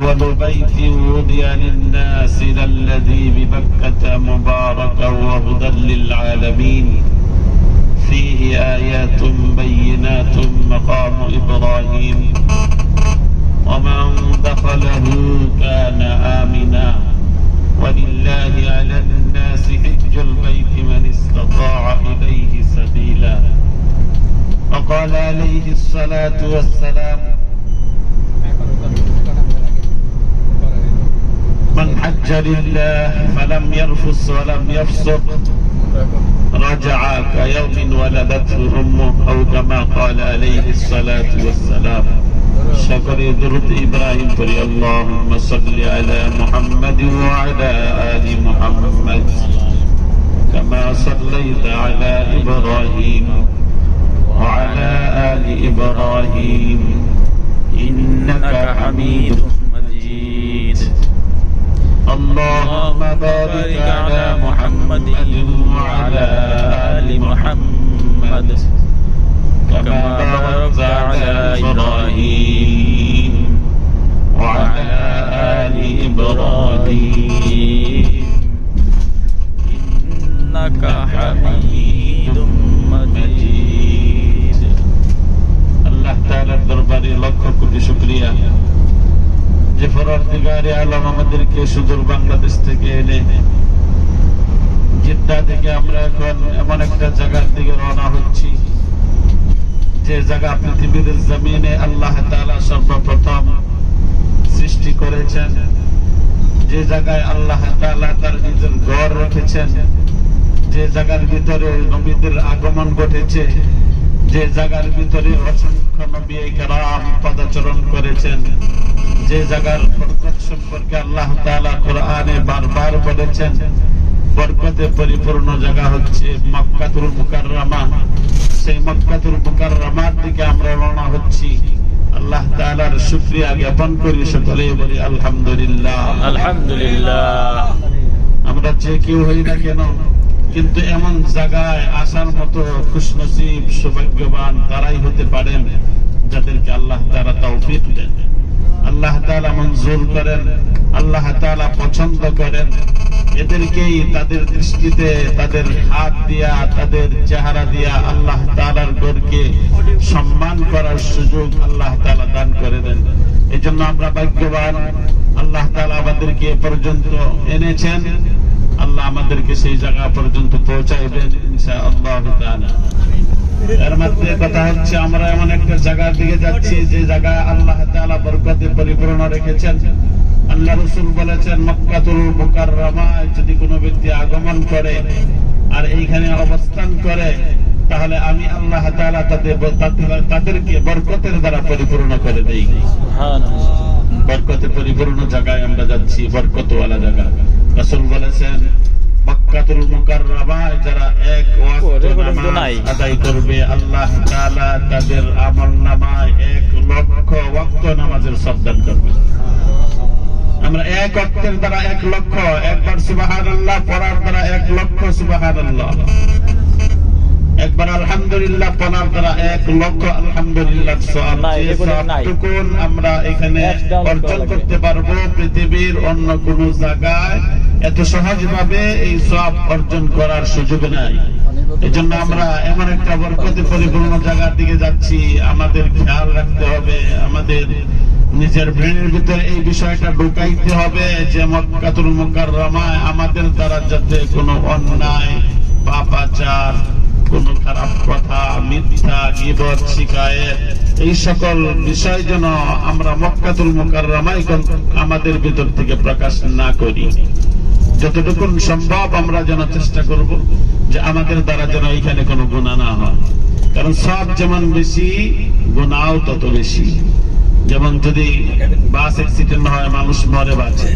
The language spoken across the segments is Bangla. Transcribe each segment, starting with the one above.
أول بيت وضع للناس للذي ببكة مباركا وهدى للعالمين. فيه آيات بينات مقام إبراهيم. ومن دخله كان آمنا. ولله على الناس حج البيت من استطاع إليه سبيلا. وقال عليه الصلاة والسلام من حج لله فلم يرفث ولم يفسق. رجع كيوم ولدته أمه أو كما قال عليه الصلاة والسلام. شكر درد إبراهيم فري اللهم صل على محمد وعلى آل محمد. كما صليت على إبراهيم وعلى آل إبراهيم. إنك حميد مجيد. اللهم بارك على محمد وعلى آل محمد. كما باركت على إبراهيم وعلى آل إبراهيم. إنك حميد مجيد. الله تعالى درباري لك كل شكريا যে পরবর্তীকারে আলম আমাদেরকে সুদূর বাংলাদেশ থেকে এনে জিদ্দা থেকে আমরা এখন এমন একটা জায়গার দিকে রওনা হচ্ছি, যে জায়গা পৃথিবীর জমিনে আল্লাহ তাআলা সর্বপ্রথম সৃষ্টি করেছেন। যে জায়গায় আল্লাহ তাআলা তার নিজের ঘর রেখেছেন, যে জায়গার ভিতরে নবীদের আগমন ঘটেছে যে জায়গার ভিতরে অসংখ্য নবী কেরাম পদাচরণ করেছেন যে জায়গার বরকত সম্পর্কে আল্লাহ তাআলা কোরআনে বারবার বলেছেন বরকতে পরিপূর্ণ জায়গা হচ্ছে মক্কাতুল মুকাররমা। সেই মক্কাতুল মুকাররমার দিকে আমরা রওনা হচ্ছি। আল্লাহ তাআলার শুকরিয়া জ্ঞাপন করি সকলেই বলি আলহামদুলিল্লাহ। আলহামদুলিল্লাহ। আমরা যে কেউ হই না কেন কিন্তু এমন জায়গায় আসার মতো খুশনসিব, সৌভাগ্যবান তারাই হতে পারেন যাদেরকে আল্লাহ তারা তৌফিক দেন। আল্লাহ তাআলা মঞ্জুর করেন, আল্লাহ তাআলা পছন্দ করেন। এদেরকেই তাদের দৃষ্টিতে, তাদের হাত দিয়া, তাদের চেহারা দিয়া আল্লাহ তাআলার গড়কে সম্মান করার সুযোগ আল্লাহ তালা দান করে দেন। এই জন্য আমরা ভাগ্যবান, আল্লাহ তালা আমাদেরকে পর্যন্ত এনেছেন। আল্লাহ আমাদেরকে সেই জায়গা পর্যন্ত পৌঁছাইবেন ইনশাআল্লাহ তাআলা। এর মধ্যে কথা হচ্ছে আমরা এমন একটা জায়গার দিকে যাচ্ছি যে জায়গা আল্লাহ তাআলা বরকতে পরিপূর্ণ রেখেছেন। আল্লাহ রসুল বলেছেন মক্কাতুল মুকাররমায় যদি কোনো ব্যক্তি আগমন করে আর এইখানে অবস্থান করে তাহলে আমি আল্লাহ তাআলা তাদের তাদের- তাদেরকে বরকতের দ্বারা পরিপূর্ণ করে দেই। বরকতে পরিপূর্ণ জায়গায় আমরা যাচ্ছি বরকতওয়ালা জায়গা। রাসূল বলেছেন মক্কাতুল মুকাররমায় যারা এক ওয়াক্ত নামাজ আদায় করবে আল্লাহ তাআলা তাদের আমল নামায় এক লক্ষ ওয়াক্ত নামাজের সবদান করবে। আমরা এক অক্টের দ্বারা এক লক্ষ একবার সুবহানাল্লাহ পড়ার দ্বারা এক লক্ষ সুবহানাল্লাহ। একবার আলহামদুলিল্লাহ পড়ার দ্বারা এক লক্ষ আলহামদুলিল্লাহ সওয়াব আমরা এখানে অর্জন করতে পারব পৃথিবীর অন্য কোন জায়গায়। এত সহজ ভাবে এই সব অর্জন করার সুযোগ নাই। এই জন্য আমরা এমন একটা বরকতে পরিপূর্ণ জায়গার দিকে যাচ্ছি। আমাদের খেয়াল রাখতে হবে, আমাদের নিজের ব্রেনের ভিতরে এই বিষয়টা ঢুকাইতে হবে যে মক্কাতুল মুকাররমায় আমাদের দ্বারা যাতে কোনো অন্যায়, পাপাচার, কোন খারাপ কথা, মিথ্যা, গিবত, শিকায়েত, এই সকল বিষয় যেন আমরা মক্কাতুল মুকাররমায় কোন- আমাদের ভিতর থেকে প্রকাশ না করি। যতটুকু সম্ভব আমরা যেন চেষ্টা করব যে আমাদের দ্বারা যেন এখানে কোনো গুণা না হয়। কারণ সব যেমন বেশি গুণাও তত বেশি। যেমন যদি বাস অ্যাক্সিডেন্ট হয়, মানুষ মরে বাঁচে।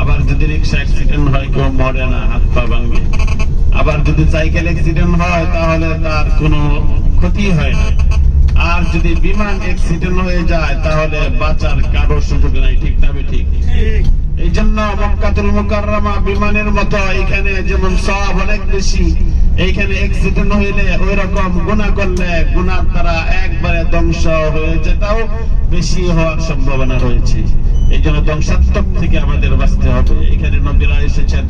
আবার যদি রিক্সা অ্যাক্সিডেন্ট হয়, কেউ মরে না, হাত পা ভাঙে। আবার যদি সাইকেল অ্যাক্সিডেন্ট হয়, তাহলে তার কোনো ক্ষতি হয় না। আর যদি বিমান অ্যাক্সিডেন্ট হয়ে যায় তাহলে বাঁচার কারও সুযোগ নাই। ঠিক না ঠিক। এই জন্য মক্কাতুল মুকাররমা বিমানের মতো এখানে যেমন সব অনেক বেশি এইখানে অ্যাক্সিডেন্ট হইলে ওই রকম গুণা করলে গুণার দ্বারা একবারে ধ্বংস হয়ে যেটাও বেশি হওয়ার সম্ভাবনা রয়েছে। এই জন্য ধ্বংসাত্মক থেকে আমাদের বাঁচতে হবে। এখানে নবীরা এসেছেন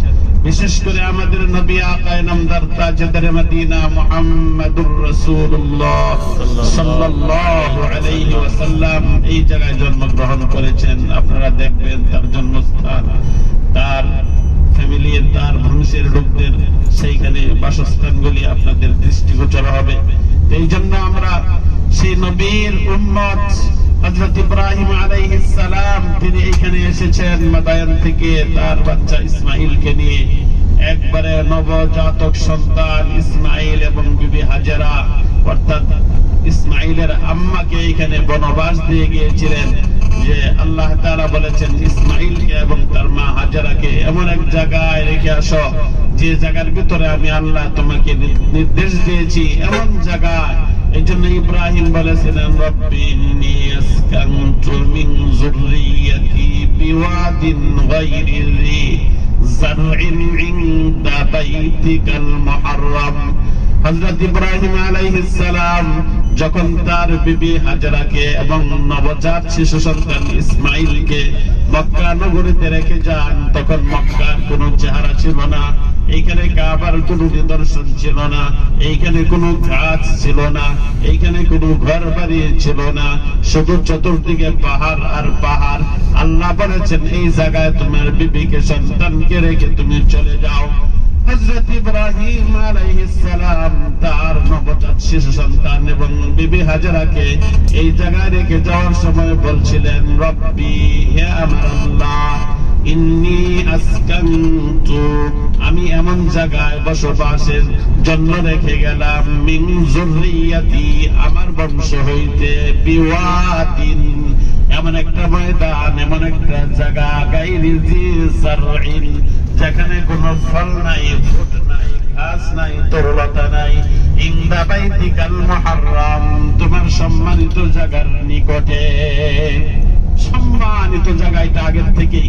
বিশেষ করে আমাদের নবী আকায় নামদার তাজদার মদিনা মুহাম্মাদুর রাসূলুল্লাহ সাল্লাল্লাহু আলাইহি ওয়াসাল্লাম এই জায়গায় জন্মগ্রহণ করেছেন। আপনারা দেখবেন তার জন্মস্থান, তার ফ্যামিলির তার বংশের লোকদের সেইখানে বাসস্থানগুলি আপনাদের দৃষ্টিগোচর হবে। এই জন্য আমরা সেই নবীর উম্মত থেকে তার বাচ্চা ইসমাইলকে নিয়ে, একবারে নবজাতক সন্তান ইসমাইল এবং বিবি হাজেরা, অর্থাৎ ইসমাইলের আম্মাকে এখানে বনবাস দিয়ে গিয়েছিলেন। যে আল্লাহ তারা বলেছেন ইসমাইলকে এবং তার মা হাজারাকে এমন এক জায়গায় রেখে আসো, যে জায়গার ভিতরে আমি আল্লাহ তোমাকে নির্দেশ দিয়েছি এমন জায়গায়। এই জন্য ইব্রাহিম বলেছিলেন মিন যুররিয়াতি বিওয়াদিন গায়রি যি বাইতিকাল মুহাররাম। হযরত ইব্রাহিম আলাইহিস সালাম যখন তার বিবি হাজরাকে এবং নবজাত শিশু সন্তান ইসমাইলকে মক্কা নগরীতে রেখে যান, তখন মক্কার কোনো চেহারা ছিল না, এইখানে কাবার কোনো নিদর্শন ছিল না, এইখানে কোনো গাছ ছিল না, এইখানে কোনো ঘর বাড়ি ছিল না, শুধু চতুর্দিকে পাহাড় আর পাহাড়। আল্লাহ বলেছেন, এই জায়গায় তোমার বিবিকে, সন্তানকে রেখে তুমি চলে যাও। হযরত ইব্রাহিম আলাইহিস সালাম তার নবজাত শিশু সন্তান এবং বিবি এই জায়গায় রেখে যাওয়ার সময় বলছিলেন, রব্বি হে আমার আল্লাহ আমি এমন জায়গায় বসবাসের জন্য রেখে গেলাম আমার বংশ হইতে এমন একটা ময়দান, এমন একটা জায়গা যেখানে কোনো ফল নাই, ফুট নাই, ঘাস নাই, তরলতা নাই, ইন্দা বাইতিকাল মহারাম তোমার সম্মানিত জায়গার নিকটে। সম্মানিত জায়গাটা আগের থেকেই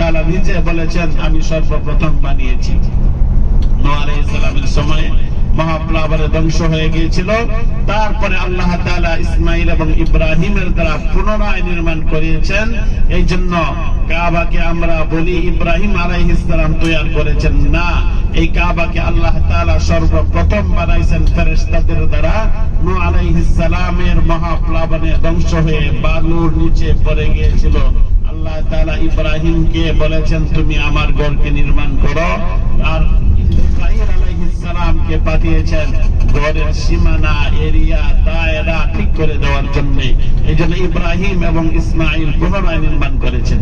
তাআলা নিজে বলেছেন আমি সর্বপ্রথম বানিয়েছি। নূহ আলাইহিস সালামের সময় মহাপ্লাবনে ধ্বংস হয়ে গিয়েছিল। তারপরে আল্লাহ তাআলা ইসমাইল এবং ইব্রাহিমের দ্বারা পুনরায় নির্মাণ করিয়েছেন। এই জন্য কাবাকে আমরা বলি ইব্রাহিম আলাইহিস সালাম তৈরি করেছেন না। এই কাবাকে আল্লাহ তাআলা সর্বপ্রথম বানাইছেন ফেরেশতাদের দ্বারা। নূহ আলাইহিস সালামের মহাপ্লাবনে ধ্বংস হয়ে বালুর নিচে পড়ে গিয়েছিল। আল্লাহ তাআলা ইব্রাহিমকে বলেছেন, তুমি আমার ঘরকে নির্মাণ করো। আর সালামকে পাঠিয়েছেন। ঘরের সীমানা, এরিয়া, দায়রা ঠিক করে দেওয়ার জন্য। এই জন্য ইব্রাহিম এবং ইসমাইল পুনরায় নির্মাণ করেছেন।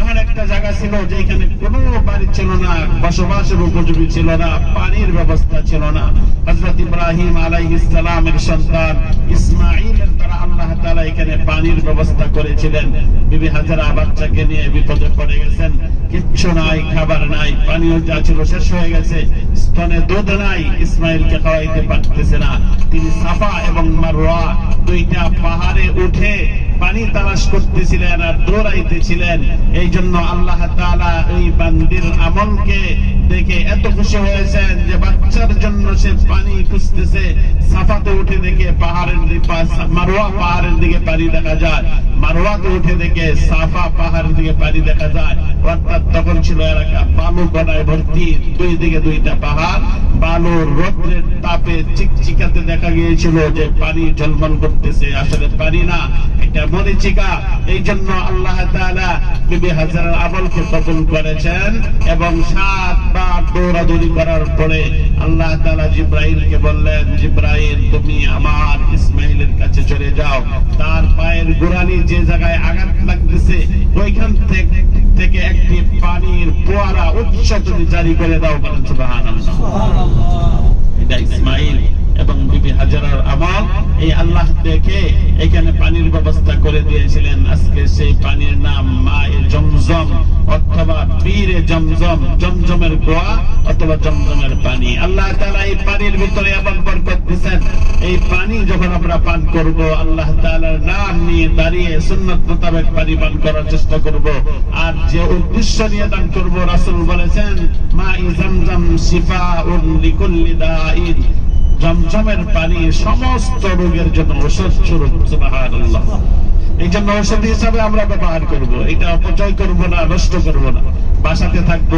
এমন একটা জায়গা ছিল যেখানে কোনো বাড়ি ছিল না বসবাসের উপযোগী ছিল না, পানির ব্যবস্থা ছিল না। হযরত ইব্রাহিম আলাইহিস সালামের সন্তান ইসমাইলের দ্বারা আল্লাহ তাআলা এখানে পানির ব্যবস্থা করেছিলেন। বিবি হাজারা বাচ্চাকে নিয়ে বিপদে পড়ে গেছেন। কিচ্ছু নাই, খাবার নাই, পানিও যা ছিল শেষ হয়ে গেছে। স্তনে দুধ নাই ইসমাইলকে খাওয়াইতে পারতেছে না। তিনি সাফা এবং মারওয়া দুইটা পাহাড়ে উঠে পানি তালাশ করতেছিলেন আর দৌড়াইতেছিলেন। এই জন্য আল্লাহ তাআলা এই বান্দির আমলকে দেখে এত খুশি হয়েছেন যে বাচ্চার জন্য সে পানি খুঁজতেছে। সাফাতে উঠে দেখে পাহাড়ের মারোয়া পাহাড়ের দিকে পানি দেখা যায়। মারোয়াতে উঠে দেখে সাফা পাহাড়ের দিকে পানি দেখা যায়। অর্থাৎ তখন ছিল এলাকা বালু গড়ায় ভর্তি, দুই দিকে দুইটা পাহাড় বালুর রৌদ্রের তাপে চিকচিকাতে দেখা গিয়েছিল যে পানি ঝলমল করতেছে। আসলে পানি না, এটা মরিচিকা এই জন্য আল্লাহ বিবি আমলকে কবুল করেছেন এবং সাতবার দৌড়াদৌড়ি করার পরে আল্লাহ তাআলা জিব্রাইলকে বললেন, জিব্রাইল, তুমি আমার ইসমাইলের কাছে চলে যাও। তার পায়ের গোড়ালি যে জায়গায় আঘাত লাগতেছে, ওইখান থেকে থেকে একটি পানির পোয়ারা উৎস তুমি জারি করে দাও বলেন সুবহানাল্লাহ। এটা ইসমাইল। এবং বিবি হাজারার আমল, এই আল্লাহ দেখে এখানে পানির ব্যবস্থা করে দিয়েছিলেন। আজকে সেই পানির নাম মায়ে জমজম, অথবা বীরে জমজম, জমজমের গোয়া অথবা জমজমের পানি। আল্লাহ তাআলা এই পানির ভিতরে এমন বরকত দিয়েছেন। এই পানি যখন আমরা পান করব, আল্লাহ তাআলার নাম নিয়ে দাঁড়িয়ে সুন্নাত মোতাবেক পানি পান করার চেষ্টা করব। আর যে উদ্দেশ্য নিয়ে দান করব, রাসূল বলেছেন মা ইজামজাম শিফাউন লিকুল্লি দাইন জমজমের পানি সমস্ত রোগের জন্য ঔষধ স্বরূপ, সুবহানাল্লাহ। এই জন্য ঔষধ হিসাবে আমরা ব্যবহার করব। এটা অপচয় করব না, নষ্ট করব না। বাসাতে থাকব,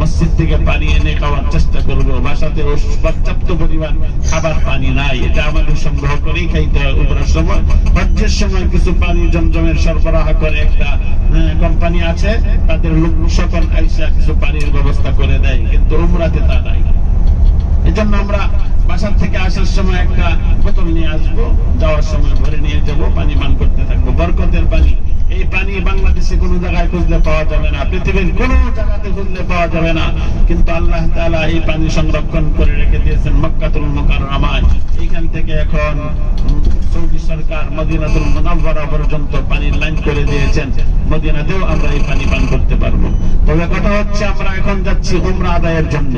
মসজিদ থেকে পানি এনে খাওয়ার চেষ্টা করব। বাসাতে পর্যাপ্ত পরিমাণ খাবার পানি নাই। এটা আমাদের সংগ্রহ করেই খাইতে হয় উপরের সময়। হজ্জের সময় কিছু পানি জমজমের সরবরাহ করে একটা কোম্পানি আছে। তাদের লোক সকল আইসা কিছু পানির ব্যবস্থা করে দেয়, কিন্তু উমরাতে তা নাই। এজন্য আমরা বাসার থেকে আসার সময় একটা বোতল নিয়ে আসব, যাওয়ার সময় ভরে নিয়ে যাব, পানি পান করতে থাকব। বরকতের পানি এই পানি বাংলাদেশে কোনো জায়গায় খুঁজলে পাওয়া যাবে না, পৃথিবীর কোন জায়গাতে খুঁজলে পাওয়া যাবে না। কিন্তু আল্লাহ তাআলা এই পানি সংরক্ষণ করে রেখে দিয়েছেন মক্কাতুল মুকাররমায়। এইখান থেকে এখন সৌদি সরকার মদিনাতুল মুনাওয়ারা পর্যন্ত পানির লাইন করে দিয়েছেন। মদিনাতেও আমরা এই পানি পান করতে পারব। তবে কথা হচ্ছে আমরা এখন যাচ্ছি উমরা আদায়ের জন্য।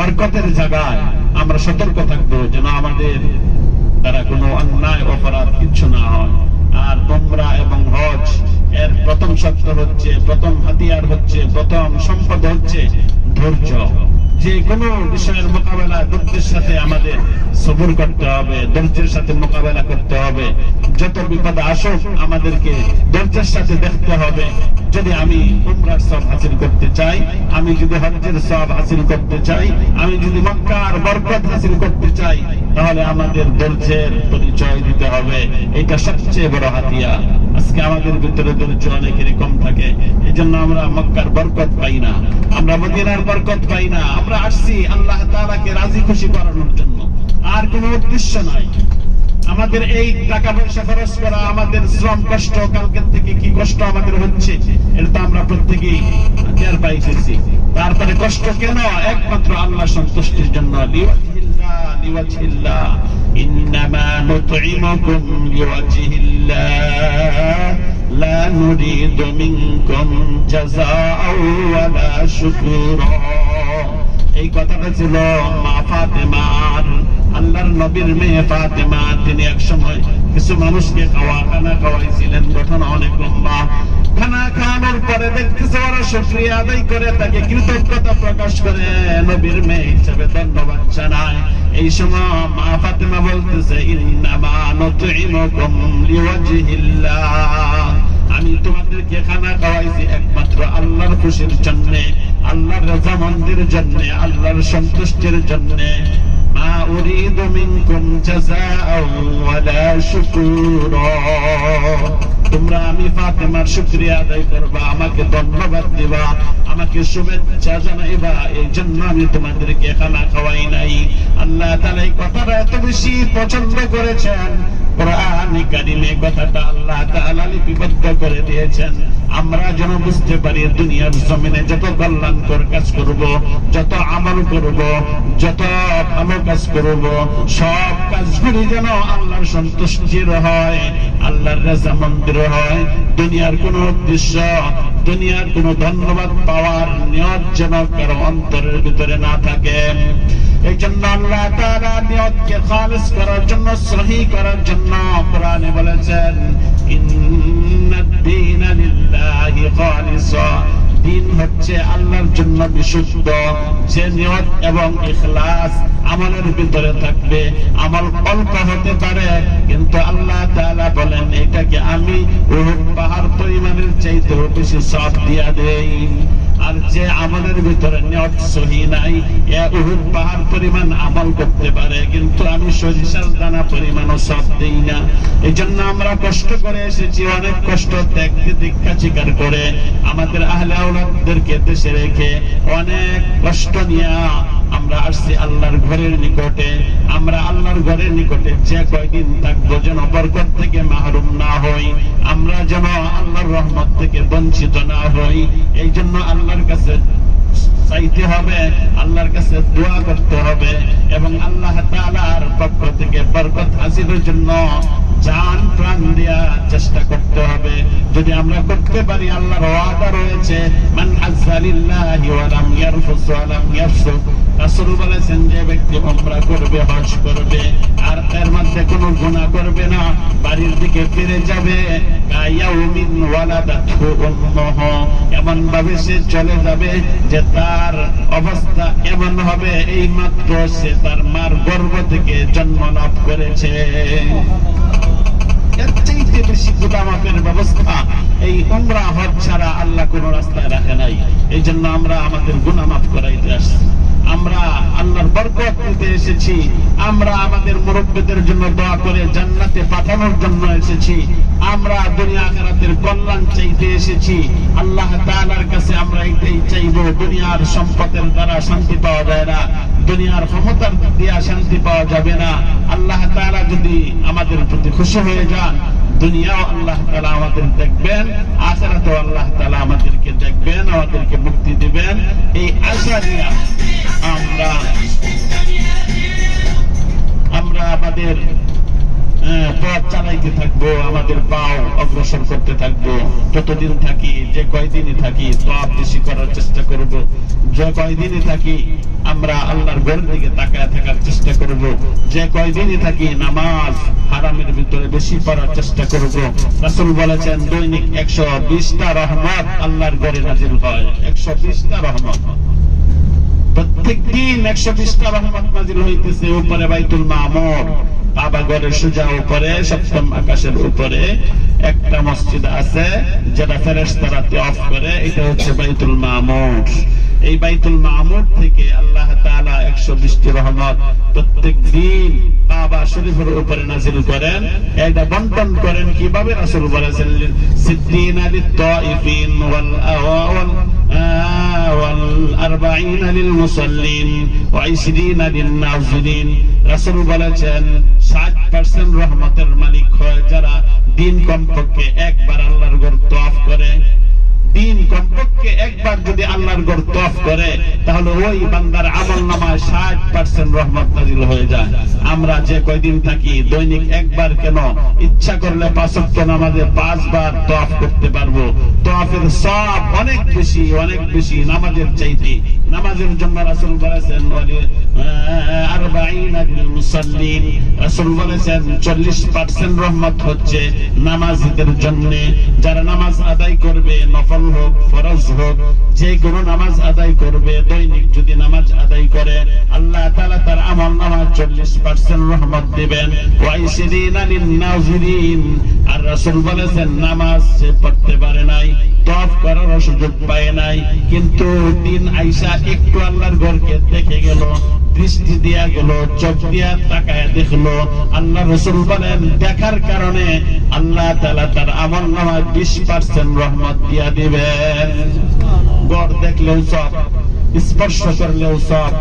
বরকতের জায়গায় আমরা সতর্ক থাকব যেন আমাদের দ্বারা কোনো অন্যায়, অপরাধ কিছু না হয়। আর তোমরা এবং হজ, এর প্রথম শর্ত হচ্ছে, প্রথম হাতিয়ার হচ্ছে, প্রথম সম্পদ হচ্ছে ধৈর্য। যে কোনো বিষয়ের মোকাবেলা ধৈর্যের সাথে আমাদের সবুর করতে হবে, ধৈর্যের সাথে মোকাবেলা করতে হবে। যত বিপদ আসুক, আমাদেরকে ধৈর্যের সাথে দেখতে হবে। যদি আমি উমরার সব হাসিল করতে চাই, আমি যদি হজ্জের সব হাসিল করতে চাই, আমি যদি মক্কার বরকত হাসিল করতে চাই, তাহলে আমাদের ধৈর্যের পরিচয় দিতে হবে। এটা সবচেয়ে বড় হাতিয়া আজকে আমাদের ভিতরে ধৈর্য অনেকেরই কম থাকে। এই জন্য আমরা মক্কার বরকত পাই না। আমরা মদিনার বরকত পাই না। আমরা আসছি আল্লাহ তাআলাকে রাজি খুশি করানোর জন্য। আর কোনো উদ্দেশ্য নাই। আমাদের এই টাকা পয়সা খরচ করা, আমাদের শ্রম কষ্ট কালকের থেকে কি কষ্ট আমাদের হচ্ছে, এটা তো আমরা প্রত্যেকেই টের পাইতেছি। তারপরে কষ্ট কেন? একমাত্র আল্লাহ সন্তুষ্টির জন্য। লিওয়াজহিল্লাহ ইন্নামা নুতইমুকুম লিওয়াজহিল্লাহ। লা নুরিদু মিনকুম জাযাআও ওয়ালা শুকুরা। এই কথাটা ছিল মা ফাতেমার আল্লাহর নবীর মেয়ে ফাতেমা, তিনি এক সময় কিছু মানুষকে খাওয়া খানা খাওয়াইছিলেন ঘটনা অনেক লম্বা। খানা খাওয়ানোর পরে দেখতেছে ওরা শুক্রিয়া আদায় করে, তাকে কৃতজ্ঞতা প্রকাশ করে, নবীর মেয়ে হিসেবে ধন্যবাদ জানায়। এই সময় মা ফাতেমা বলতেছে আমি তোমাদেরকে খানা খাওয়াইছি একমাত্র আল্লাহর খুশির জন্য, আল্লাহর রাজা মন্দির জন্য, আল্লাহর সন্তুষ্টির জন্য। উরিদু মিনকুম জাযাআও ওয়ালা শুকুরা তোমরা আমি ফাতেমার শুক্রিয়া আদায় করবা, আমাকে ধন্যবাদ দিবা, আমাকে শুভেচ্ছা জানাইবা এই জন্য আমি তোমাদেরকে খানা খাওয়াই নাই। আল্লাহ তাআলা এই কথাটা এত বেশি পছন্দ করেছেন কোরআনে কারিমে কথাটা আল্লাহ তাআলা লিপিবদ্ধ করে দিয়েছেন। আমরা যেন বুঝতে পারি দুনিয়ার জমিনে যত কল্যাণকর কাজ করব, যত আমল করব, যত ভালো কাজ করব, সব কাজগুলি যেন আল্লাহর সন্তুষ্টির হয়, আল্লাহর রাজা মন্দির হয়। দুনিয়ার কোন উদ্দেশ্য, দুনিয়ার কোন ধন্যবাদ পাওয়ার নিয়ত যেন কারও অন্তরের ভিতরে না থাকে। এই জন্য আল্লাহ তাআলা নিয়তকে খালিস করার জন্য, সহি করার জন্য কোরআনে বলেছেন দিন হচ্ছে আল্লাহর জন্য বিশুদ্ধ, যে নিয়ত এবং ইখলাস আমলের ভিতরে থাকবে। আমল অল্প হতে পারে, কিন্তু আল্লাহ তাআলা বলেন, এটাকে আমি পাহাড় পরিমাণের চাইতেও বেশি সব দিয়া দেই। আর যে আমাদের ভিতরে নিয়ত সহি নাই উহুদ পাহাড় পরিমাণ আমল করতে পারে, কিন্তু আমি সরিষার দানা পরিমাণও সব দিই না। এই জন্য আমরা কষ্ট করে এসেছি, অনেক কষ্ট দেখতে দীক্ষা স্বীকার করে আমাদের আহলে দেশে রেখে অনেক কষ্ট নিয়ে আমরা আসছি আল্লাহর ঘরের নিকটে। আমরা আল্লাহর ঘরের নিকটে যে কয়দিন থাকব যেন বরকত থেকে মাহরুম না হই। আমরা যেন আল্লাহর রহমত থেকে বঞ্চিত না হই। এই জন্য আল্লাহর কাছে চাইতে হবে, আল্লাহর কাছে দোয়া করতে হবে এবং আল্লাহ তাআলার পক্ষ থেকে বরকত হাসিলের জন্য জান প্রাণ দেওয়া চেষ্টা করতে হবে। যদি আমরা করতে পারি, আল্লাহর ওয়াদা রয়েছে, মান আযালিল্লাহি ওয়া লাম ইয়ারফুস ওয়া লাম ইয়াফসুক। রাসূল বলেছেন, যে ব্যক্তি উমরা করবে, হজ করবে, আর এর মধ্যে কোনো গুনাহ করবে না, বাড়ির দিকে ফিরে যাবে। কায়াউমিন ওয়ালাদাতহু উম্মুহু। এমন ভাবে সে চলে যাবে যে তার অবস্থা এমন হবে এই মাত্র সে তার মার গর্ভ থেকে জন্ম লাভ করেছে। এর চাইতে বেশি গুদামাপের ব্যবস্থা, এই উমরা হজ ছাড়া আল্লাহ কোন রাস্তায় রাখে নাই। এই জন্য আমরা আমাদের গুনাহ মাফ করাইতে আসছি। আমরা আল্লাহর বরকত নিতে এসেছি। আমরা আমাদের মুরব্বীদের জন্য দোয়া করে জান্নাতে পাঠানোর জন্য এসেছি। আমরা দুনিয়া আখিরাতের কল্যাণ চাইতে এসেছি। আল্লাহ তাআলার কাছে আমরা এটাই চাইব, দুনিয়ার সম্পদের দ্বারা শান্তি পাওয়া যায় না, দুনিয়ার ক্ষমতার দিয়া শান্তি পাওয়া যাবে না। আল্লাহ তাআলা যদি আমাদের প্রতি খুশি হয়ে যান, দুনিয়াও আল্লাহ তাআলা আমাদের দেখবেন, আখিরাতেও আল্লাহ তাআলা আমাদেরকে দেখবেন আমাদেরকে মুক্তি দেবেন। এই আশা নিয়ে আমরা আমরা আমাদের পথ চালাইতে থাকব, আমাদের পাও অগ্রসর করতে থাকব। যতদিন থাকি, যে কয়দিনই থাকি, সব বেশি করার চেষ্টা করব। যে কয়দিনই থাকি, আমরা আল্লাহর ঘরের দিকে তাকায় থাকার চেষ্টা করব। যে কয়দিনই থাকি, নামাজ হারামের ভিতরে বেশি পড়ার চেষ্টা করব। রাসূল বলেছেন, দৈনিক একশো বিশটা রহমত আল্লাহর ঘরে নাজিল হয়। একশো বিশটা রহমত। প্রত্যেক দিন একশো বিশটা রহমত নাজিল হইতেছে, উপরে বাইতুল মামুর। কাবা ঘরের সোজা উপরে, সপ্তম আকাশের উপরে, একটা মসজিদ আছে যেটা ফেরেশতারা অফ করে, এটা হচ্ছে বাইতুল মামুর। এই বাইতুল মামুর থেকে আল্লাহ একশো বিশটি রহমত প্রত্যেক দিন কাবা শরীফের উপরে নাজিল করেন। এটা বন্টন করেন কীভাবে? রাসূল বলেছেন, সিদ্দিন আলী আওয়াল والأربعين للمصلين وعشرين للناظرين রাসূল বলেছেন ষাট পার্সেন্ট রহমতের মালিক হয় যারা দিন কমপক্ষে একবার আল্লাহর ঘর তফ করে দিন কমপক্ষে একবার যদি আল্লাহর ঘর তফ করে, তাহলে ওই বান্দার আমল নামায় ষাট পার্সেন্ট রহমত নাজিল হয়ে যায়। আমরা যে কয়দিন থাকি, দৈনিক একবার কেন? ইচ্ছা করলে পাঁচক্য নামাজে পাঁচবার তফ করতে পারব। তফের সব অনেক বেশি অনেক বেশি নামাজের চাইতে। নামাজের জন্য রাসূল বলেছেন মুসাল্লিন। রাসূল বলেছেন, চল্লিশ পার্সেন্ট রহমত হচ্ছে নামাজিদের জন্য। যারা নামাজ আদায় করবে, নফল হোক, ফরজ হোক যে কোনো নামাজ আদায় করবে, দৈনিক যদি নামাজ আদায় করে, আল্লাহ তাআলা তার আমল নামাজ চল্লিশ পার্সেন্ট রহমত দিবেন। আর রাসূল বলেছেন, নামাজ সে পড়তে পারে নাই তফ করার সুযোগ পায় নাই। কিন্তু দিন আইসা একটু আল্লাহর ঘরকে দেখে গেল দৃষ্টি দিয়া গেল, চোখ দিয়া তাকায় দেখল, আল্লাহ রসুল বলেন, দেখার কারণে আল্লাহ তালা তার আমার নামায় বিশ পার্সেন্ট রহমত দিয়া দিবেন। গড় দেখলেও সব, স্পর্শ করলেও সব,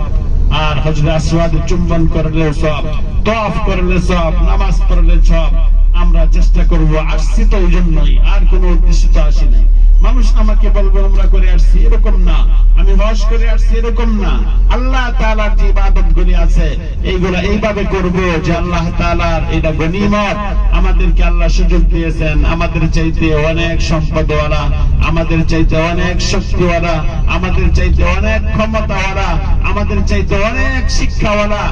আর হজরা আসওয়াদ চুম্বন করলেও সব তফ করলে সব, নামাজ পড়লে সব আমরা চেষ্টা করব আসছি তো ওই জন্যই আর কোন উদ্দেশ্য তো আসি নাই। মানুষ আমাকে বলবে, আমরা করে আসছি। এরকম না। আমি হজ করে আসছি, এরকম না। আল্লাহ তাআলার যে ইবাদত গুলি আছে, এইগুলা এইভাবে করব যে আল্লাহ তাআলার এটা গনিমত। আমাদেরকে আল্লাহ সুযোগ দিয়েছেন। আমাদের চাইতে অনেক সম্পদওয়ালা, আমাদের চাইতে অনেক শক্তিওয়ালা, আমাদের চাইতে অনেক ক্ষমতাওয়ালা, আমাদের চাইতে অনেক শিক্ষাওয়ালা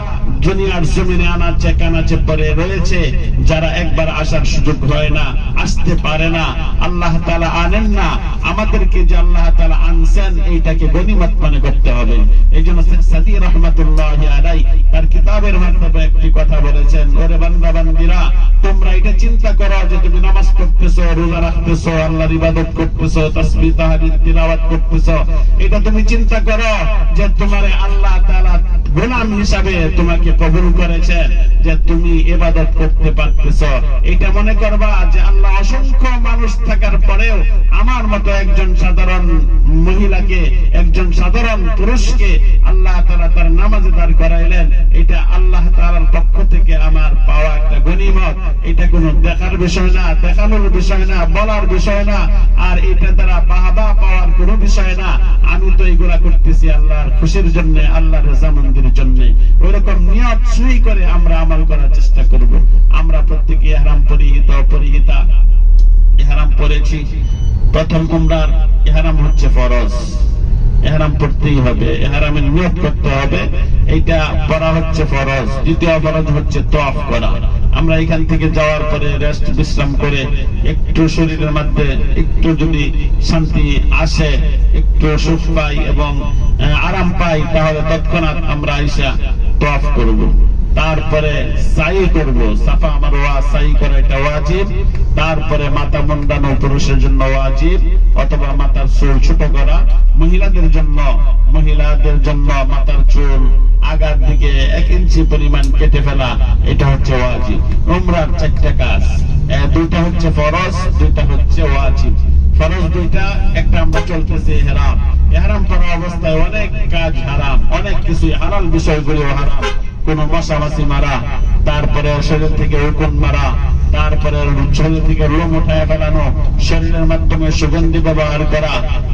দুনিয়ার জমিনে আনাচে কানাচে পরে রয়েছে, যারা একবার আসার সুযোগ হয় না, আসতে পারে না, আল্লাহ তাআলা আনেন না, আমাদেরকে যে আল্লাহ তাআলা আনছেন, এইটাকে গনিমত মনে করতে হবে। এই জন্য সাদি রহমাতুল্লাহ আলাই তার কিতাবের মাধ্যমে একটি কথা বলেছেন, ওরে বান্দা, বান্দিরা, তোমরা এটা চিন্তা করো যে তুমি নামাজ পড়তেছো, রোজা রাখতেছো, আল্লাহর ইবাদত করতেছো, তাসবিহ তাহলিল তিলাওয়াত করতেছো। এটা তুমি চিন্তা করো যে তোমারে আল্লাহ তাআলা গোলাম হিসাবে তোমাকে কবুল করেছেন যে তুমি এবাদত করতে পারতেছ। এটা মনে করবা যে আল্লাহ অসংখ্য মানুষ থাকার পরেও আমার মতো একজন সাধারণ মহিলাকে, একজন সাধারণ পুরুষকে আল্লাহ তারা তার নামাজে দাঁড় করাইলেন। এটা আল্লাহ তার পক্ষ থেকে আমার এটা দেখার বিষয় না, দেখানোর বিষয় না, বলার বিষয় না, আর এটা দ্বারা পাওয়ার বিষয় না। আমি তো করতেছি আল্লাহর খুশির জন্য, আল্লাহর রেজামন্দির জন্য। ওই রকম নিয়ত সই করে আমরা আমল করার চেষ্টা করব। আমরা প্রত্যেকে হারাম পরিহিত পরিহিতা ইহারাম পড়েছি। প্রথম উমরার ইহারাম হচ্ছে ফরজ। এহারাম পড়তেই হবে, এহারামের নিয়োগ করতে হবে। এইটা পড়া হচ্ছে ফরজ, দ্বিতীয় ফরজ হচ্ছে তফ করা। আমরা এখান থেকে যাওয়ার পরে রেস্ট বিশ্রাম করে একটু শরীরের মধ্যে একটু যদি শান্তি আসে, একটু সুখ পাই এবং আরাম পাই, তাহলে তৎক্ষণাৎ আমরা আইসা তফ করব। তারপরে সাই করব। সাফা আমার ওয়া সাই করা এটা ওয়াজিব। তারপরে মাথা মুন্ডানো পুরুষের জন্য ওয়াজিব। অথবা মাথার চুল ছোট করা। মহিলাদের জন্য মহিলাদের জন্য মাথার চুল আগার দিকে এক ইঞ্চি পরিমাণ কেটে ফেলা, এটা হচ্ছে ওয়াজিব। উমরার চারটা কাজ। দুইটা হচ্ছে ফরজ, দুইটা হচ্ছে ওয়াজিব। ফরজ দুইটা, একটা আমরা চলতেছে হেরাম এহারাম করা অবস্থায় অনেক কাজ হারাম, অনেক কিছু হালাল বিষয়গুলো হারাম। কোন মশামাছি মারা, তারপরে শরীর থেকে উকুন মারা, তারপরে শরীর থেকে লোম উঠায় ফেলানো, শরীরের মাধ্যমে সুগন্ধি ব্যবহার করা,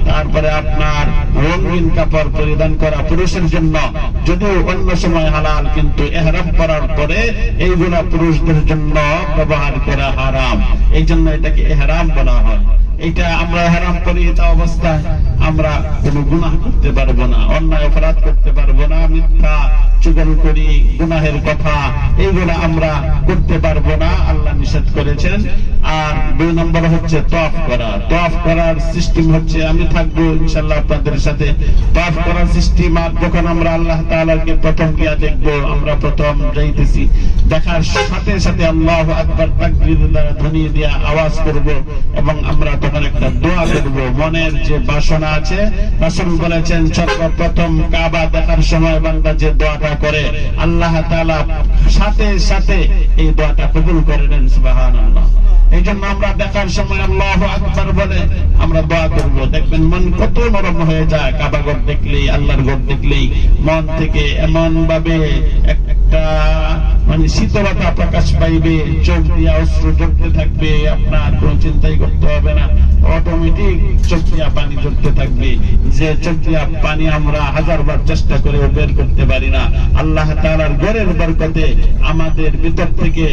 তারপরে আপনার রঙিন কাপড় পরিধান করা পুরুষের জন্য, যদিও অন্য সময় হালাল, কিন্তু এহরাম করার পরে এইগুলা পুরুষদের জন্য ব্যবহার করা হারাম। এই জন্য এটাকে এহরাম বলা হয়। এটা আমরা হারাম করি এটা অবস্থায় আমরা কোনো গুনাহ করতে পারব না, অন্যায় অপরাধ করতে পারব না, মিথ্যা চুগল করি, গুনাহের কথা, এইগুলা আমরা করতে পারব না, আল্লাহ নিষেধ করেছেন। আর দুই নম্বর হচ্ছে তফ করা। তফ করার সিস্টেম হচ্ছে আমি থাকব ইনশাল্লাহ আপনাদের সাথে। তফ করার সিস্টেম আর যখন আমরা আল্লাহ তাআলাকে প্রথম গিয়া দেখব, আমরা প্রথম যাইতেছি। দেখার সাথে সাথে আল্লাহ আকবার তাকবীর দ্বারা ধ্বনি দিয়া আওয়াজ করব এবং আমরা তখন একটা দোয়া করব। মনের যে বাসনা আছে, রাসূল বলেছেন সর্বপ্রথম কাবা দেখার সময় বান্দা যে দোয়াটা করে, আল্লাহ তাআলা সাথে সাথে এই দোয়াটা কবুল করে নেন, সুবহানাল্লাহ। এই জন্য আমরা দেখার সময় আল্লাহ আকবার বলে আমরা দোয়া করব। দেখবেন মন কত নরম হয়ে যায়, কাবা ঘর দেখলেই, আল্লাহর ঘর দেখলেই। মন থেকে এমন ভাবে একটা মানে শীতলতা প্রকাশ পাইবে, চোখ দিয়ে অশ্রু জড়তে থাকবে, আপনার কোনো চিন্তাই করতে হবে না। অটোমেটিক চোখ পানি জড়তে থাকবে। যে চোখ পানি আমরা হাজারবার চেষ্টা করে বের করতে পারি না। আল্লাহ তাআলার ঘরের বরকতে আমাদের ভিতর থেকে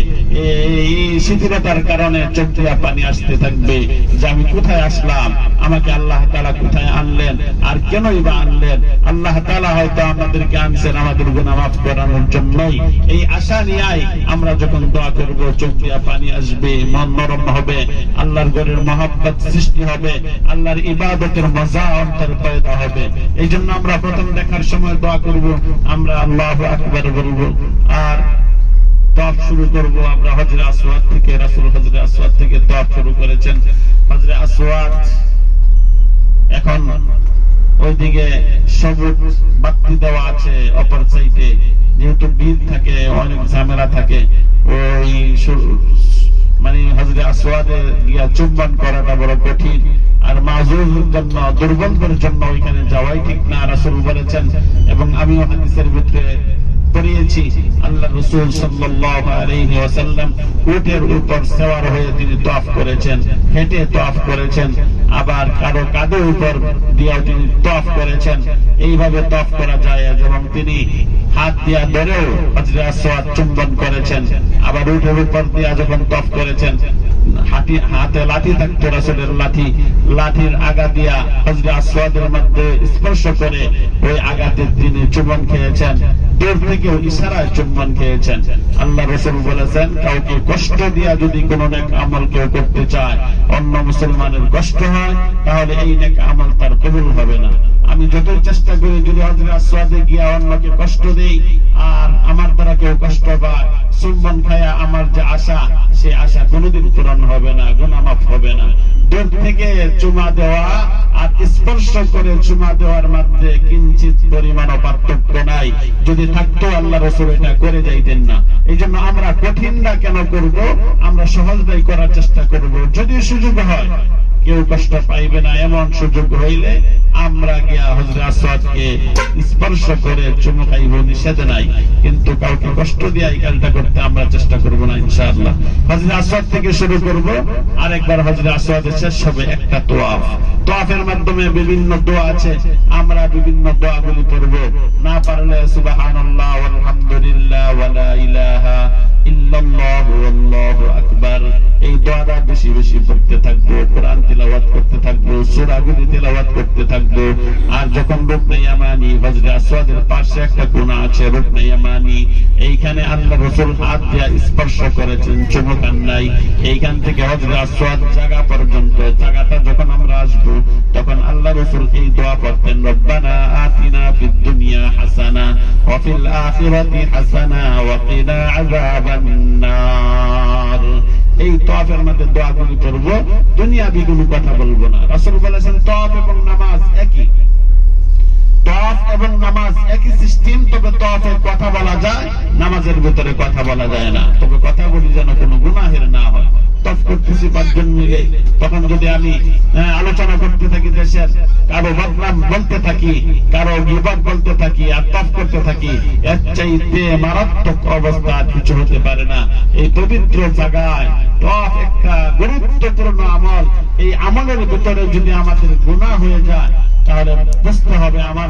এই শিথিলতার কারণে চোখ পানি আসতে থাকবে। যে আমি কোথায় আসলাম? আমাকে আল্লাহ তাআলা কোথায় আনলেন? আর কেনই বা আনলেন? আল্লাহ তাআলা হয়তো আমাদেরকে আনছেন, আমাদের গুনাহ মাফ করানোর জন্যই। এই আশা নিয়ে আমরা যখন দোয়া করব চোখ পানি আসবে, মন নরম হবে। আল্লাহর ঘরের মহাব্বত সৃষ্টি হবে, আল্লাহর ইবাদতের মজা অন্তর পয়দা হবে। এই জন্য আমরা প্রথম দেখার সময় দোয়া করব, আমরা আল্লাহ আকবার বলব, আর তফ শুরু করব, আমরা হজরে আসওয়াদ থেকে, রাসূল হজরে আসওয়াদ থেকে তফ শুরু করেছেন। হজরে আসওয়াদ এখন ওইদিকে সবুজ বাতি দেওয়া আছে অপর সাইডে, যেহেতু ভিড় থাকে, অনেক ঝামেলা থাকে, ওই মানে হজরে আসওয়াদে গিয়া চুম্বন করাটা বড় কঠিন। আর মাজুরের জন্য দুর্বলদের জন্য ওইখানে যাওয়াই ঠিক না, রাসূল বলেছেন। এবং আমিও হাদিসের ভিতরে পড়িয়েছি, আল্লাহ রসুল সাল্লাল্লাহু আলাইহি ওয়াসাল্লাম উটের উপর সওয়ার হয়ে তিনি তওয়াফ করেছেন, হেঁটে তওয়াফ করেছেন, আবার কারও কাঁধের উপর দিয়েও তিনি তওয়াফ করেছেন। এইভাবে তওয়াফ করা যায় এবং তিনি হাত দিয়া ধরেও হাজরে আসওয়াদ চুম্বন করেছেন। আবার উঠে উপর দিয়া যখন তফ করেছেন, হাতি হাতে লাঠি থাকতো রাসুলের লাঠি। লাঠির আগা দিয়া হজরে আসওয়াদের মধ্যে স্পর্শ করে ওই আগাতে তিনি চুম্বন খেয়েছেন। আমি যতই চেষ্টা করি যদি হজরে আসওয়াদে গিয়া অন্যকে কষ্ট দেই, আর আমার দ্বারা কেউ কষ্ট পায়, চুম্বন খায়া আমার যে আশা সে আশা কোনোদিন পূরণ হবে না গুনামাফ হবে না। দূর থেকে চুমা দেওয়া আর স্পর্শ করে চুমা দেওয়ার মধ্যে কিঞ্চিত পরিমাণ পার্থক্য নাই। যদি থাকতো আল্লাহ রসুল এটা করে যাইতেন না। এই জন্য আমরা কঠিন না কেন করব? আমরা সহজটাই করার চেষ্টা করব। যদি সুযোগ হয় কেউ কষ্ট পাইবে না, এমন সুযোগ হইলে আমরা গিয়া হজরে আসওয়াদকে স্পর্শ করে চুমু খাইব, নিষেধ নাই। কিন্তু কাউকে কষ্ট দিয়ে এই কাজটা করতে আমরা চেষ্টা করব না, ইনশাআল্লাহ। হজরে আসওয়াদ থেকে শুরু করব, আরেকবার হজরে আসওয়াদে শেষ হবে একটা তোয়াফ। তোয়াফের মাধ্যমে বিভিন্ন দোয়া আছে, আমরা বিভিন্ন দোয়াগুলি পড়ব। না পারলে সুবহানাল্লাহ, আলহামদুলিল্লাহ ওয়ালা ইলাহা ইল্লাল্লাহ আকবার। এই দোয়াটা বেশি বেশি পড়তে থাকব, কোরআন তিলাওয়াত করতে থাকব, সূরাগুলি তিলাওয়াত করতে থাকব। আর যখন রুকনে হযরত আসওয়াদের পাশে একটা কোণা আছে রুকনে এইখানে আল্লাহ রাসূল হাত দিয়া স্পর্শ করেছেন চুমুকান নাই এইখান থেকে হযরত আসওয়াদ জায়গা পর্যন্ত জায়গাটা যখন আমরা আসব, তখন আল্লাহ রাসূল এই দোয়া পড়তেন, রব্বানা আতিনা ফিদ হাসানা, ওয়া আখিরাতি হাসানা, ওয়া কিনা এই তফের মধ্যে দোয়াগুলি করব, দুনিয়াবি কোনো কথা বলব না। রাসূল বলেছেন তফ এবং নামাজ একই। তফ এবং নামাজ একই সিস্টেম তবে তফে কথা বলা যায়, নামাজের ভিতরে কথা বলা যায় না। তবে কথাগুলি যেন কোনো গুনাহের না হয়। তফ করতেছি পাঁচজন মিলে। তখন যদি আমি আলোচনা করতে থাকি দেশের, কারও বদনাম বলতে থাকি, কারও বিপদ বলতে থাকি, আর তফ করতে থাকি, এর চাইতে মারাত্মক অবস্থা কিছু হতে পারে না। এই পবিত্র জায়গায় তফ একটা গুরুত্বপূর্ণ আমল। এই আমলের ভিতরে যদি আমাদের গুণা হয়ে যায়, তাহলে বুঝতে হবে আমার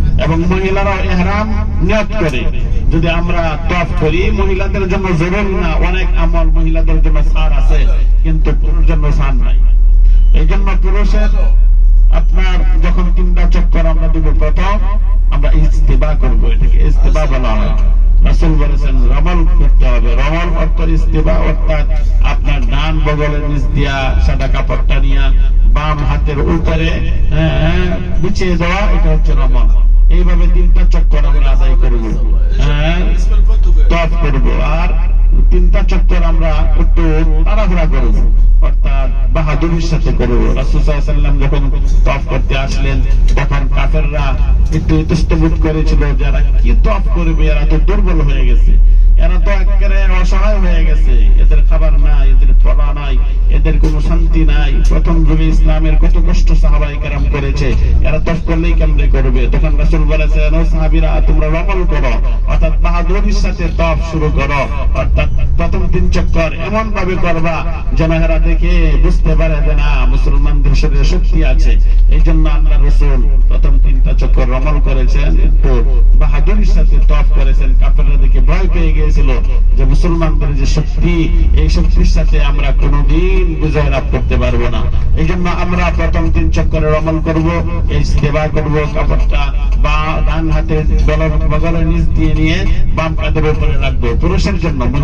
এবং মহিলারা এহরাম নিয়ত করে। যদি আমরা তফ করি মহিলাদের জন্য জরুরি না অনেক আমল মহিলাদের জন্য ছাড় আছে কিন্তু পুরুষ জন্য ছাড় নাই। এই জন্য পুরুষের আপনার যখন তিনটা চক্কর আমরা দিব প্রথম আমরা ইস্তেবা করব এটাকে ইস্তেবা বলা হয়। রাসুল বলেছেন রমল করতে হবে। রমল অর্থ ইস্তেবা অর্থাৎ আপনার ডান বগলের নিচ দিয়া সাদা কাপড়টা নিয়া বাম হাতের উপরে হ্যাঁ, হ্যাঁ, বিছিয়ে দেওয়া এটা হচ্ছে রমল। এইভাবে তিনটা চক্কর আমরা আদায় করব। হ্যাঁ তপ করব। আর তিনটা চক্কর আমরা একটু তাড়াহুড়া করব অর্থাৎ বাহাদুরির সাথে করব রাসুসাল্লাম যখন তফ করতে আসলেন, তখন কাফেররা একটু ইতস্তবোধ করেছিল, যারা কি তফ করবে, এরা তো দুর্বল হয়ে গেছে। এরা তো একেবারে অসহায় হয়ে গেছে। এদের খাবার নাই, এদের পড়া নাই, এদের কোনো শান্তি নাই। প্রথম যুগে ইসলামের কত কষ্ট সাহাবাই কেরাম করেছে। এরা তফ করলেই কেমনে করবে? তখন রাসুল বলেছেন সাহাবিরা, তোমরা রমল করো। অর্থাৎ বাহাদুরির সাথে তফ শুরু করো। অর্থাৎ প্রথম তিন চক্কর এমন ভাবে করবা যেন এরা দেখে বুঝতে পারে যে না, মুসলমানদের শরীরে শক্তি আছে। এই জন্য আল্লাহ রসুল প্রথম তিনটা চক্কর রমল করেছেন, একটু বাহাদুরির সাথে তফ করেছেন। কাপড়রা দেখে ভয় পেয়ে গিয়েছিল যে মুসলমানদের যে শক্তি, এই শক্তির সাথে আমরা কোনোদিন বিজয় লাভ করতে পারব না। এই জন্য আমরা প্রথম তিন চক্করের অমল করব, এই সেবা করব, কাপড়টা বা ডান হাতে বগল বগলের নিচ দিয়ে নিয়ে বাম কাঁধের উপরে রাখব। পুরুষের জন্য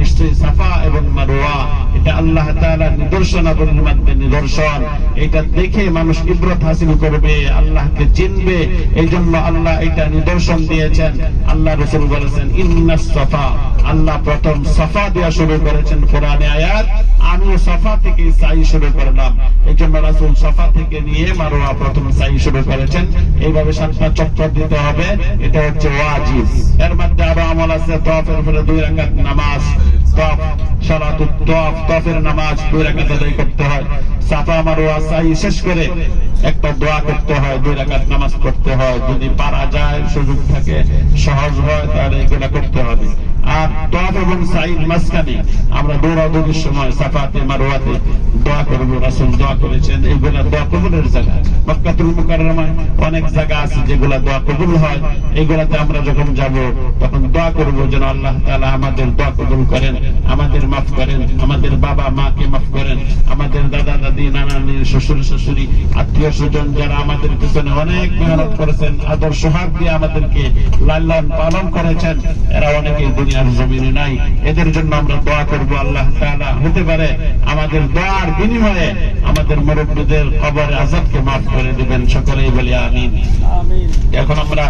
নিশ্চয়ই সাফা এবং মারওয়া, এটা আল্লাহ তাআলার নিদর্শনাবলীর মধ্যে নিদর্শন। এটা দেখে মানুষ ইবরত হাসিল করবে, আল্লাহকে চিনবে এই জন্য আল্লাহ এটা নিদর্শন দিয়েছেন। আল্লাহ রসুল বলেছেন ইন্নাস সাফা আল্লাহ প্রথম সাফা দেওয়া শুরু করেছেন কোরআনে আয়াত, আমিও সাফা থেকে সাই শুরু করলাম। এই জন্য রাসুল সাফা থেকে নিয়ে মারোয়া প্রথম সাই শুরু করেছেন। এইভাবে সাতটা চক্কর দিতে হবে, এটা হচ্ছে ওয়াজিজ এর মধ্যে আরও আমল আছে, তফের পরে দুই রাকাত নামাজ। তফ, সালাতু তফ, তফের নামাজ দুই রাকাত আদায় করতে হয়। সাফা মারোয়া সাই শেষ করে একটা দোয়া করতে হয়, দুই রাকাত নামাজ পড়তে হয়। যদি পারা যায়, সুযোগ থাকে, সহজ হয়, তাহলে এগুলা করতে হবে। আর তফ এবং সাইদ মাঝখানে আমরা দৌড়াদৌড়ির সময় সাফাতে মারোয়াতে দোয়া করব, রাসুল দোয়া করেছেন। এইগুলা দোয়া কবুলের জায়গা। মক্কাতুল মুকাররমায় অনেক জায়গা আছে যেগুলা দোয়া কবুল হয়। এইগুলাতে আমরা যখন যাব, তখন দোয়া করব যেন আল্লাহ তাআলা আমাদের দোয়া কবুল করেন, আমাদের মাফ করেন, আমাদের বাবা মাকে মাফ করেন, আমাদের দাদা, দাদি, নানা শ্বশুর, শাশুড়ি, আত্মীয় স্বজন যারা আমাদের পিছনে অনেক মেহনত করেছেন আদর্শ হাত দিয়ে আমাদেরকে লালন পালন করেছেন, এরা অনেকে দুনিয়ার জমিনে নাই। এদের জন্য আমরা দোয়া করব আল্লাহ তাআলা। হতে পারে আমাদের দোয়ার বিনিময়ে আমাদের মুরব্বীদের কবর আজাদকে মাফ করে দিবেন। সকলেই বলি আমিন। এখন আমরা